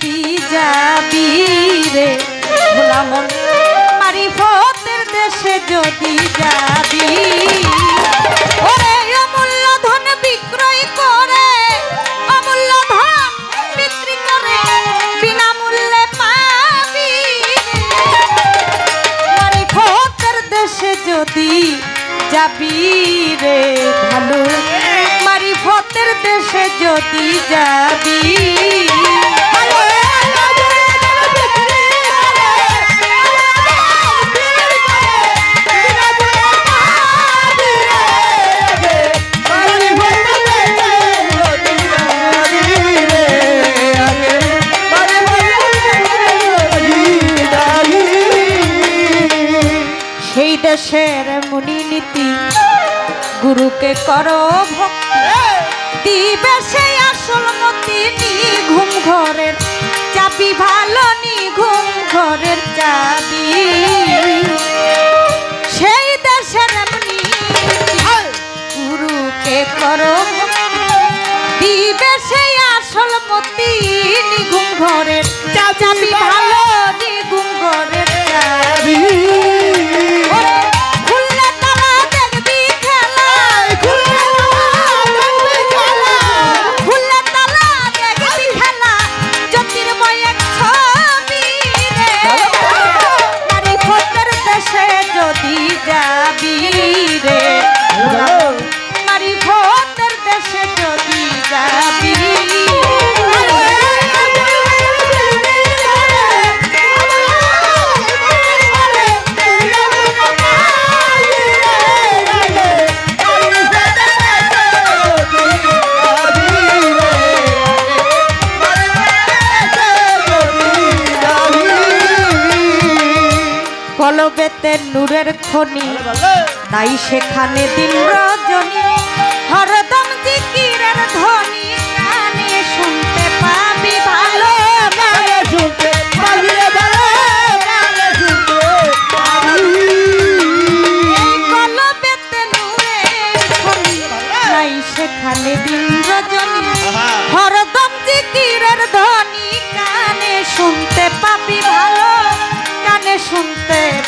তুই যাবি রে। ভোলামন মারি ফতের দেশে যদি যাবি। ওরে অমূল্য ধন বিক্রয় করে, অমূল্য ধন বিক্রি করে বিনামূল্যে পাবি। মারি ফতের দেশে যদি ভালো মারি ফতের দেশে যদি যাবি। দেশের মুনি নীতি গুরুকে করো ভক্তি। সেই আসল মতি নি ঘুম ঘরের। চাবি ভালো নি ঘুম ঘরের চাবি। কলবেতে নূরের খনি তাই সেখানে দিন রজনী।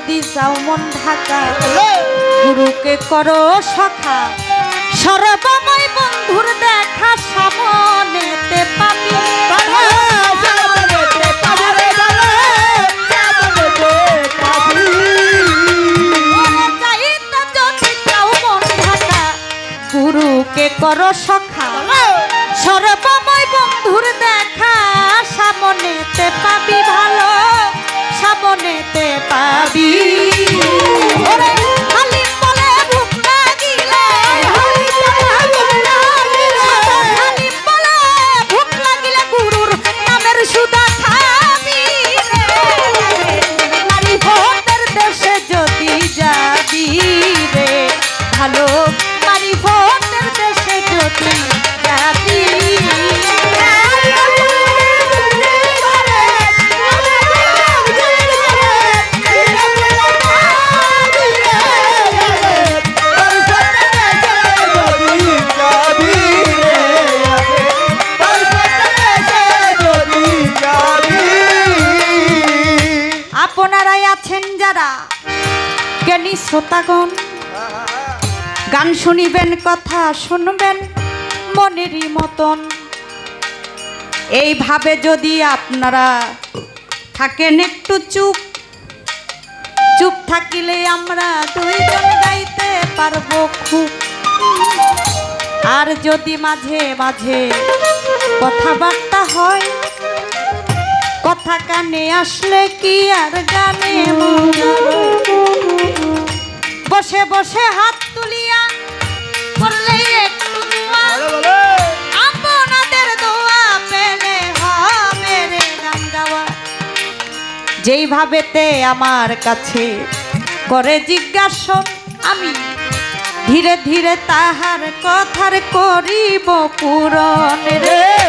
যদি চাও মন ঢাকা গুরুকে করো সখা। সর্বময় বন্ধুর দেখা সামনেতে পাবি। গুরুকে করো সখা। সর্বময় বন্ধুর দেখা সামনেতে পাবি ভালো। ভালো নারী ভোটের দেশে যদি আছেন যারা? জ্ঞানী শ্রোতাগণ, গান শুনিবেন, কথা শুনবেন, মনেরই মতন। এইভাবে যদি আপনারা থাকেন একটু চুপ চুপ থাকিলে আমরা দুইজন গাইতে পারব খুব। আর যদি মাঝে মাঝে কথাবার্তা হয় কথা কানে আসলে কি আর গানে বসে বসে হাত তুলিয়া একটু আপনাদের দোয়া পেলে যেইভাবেতে আমার কাছে করে জিজ্ঞাসা, আমি ধীরে ধীরে তাহার কথার করিব পূরণ রে।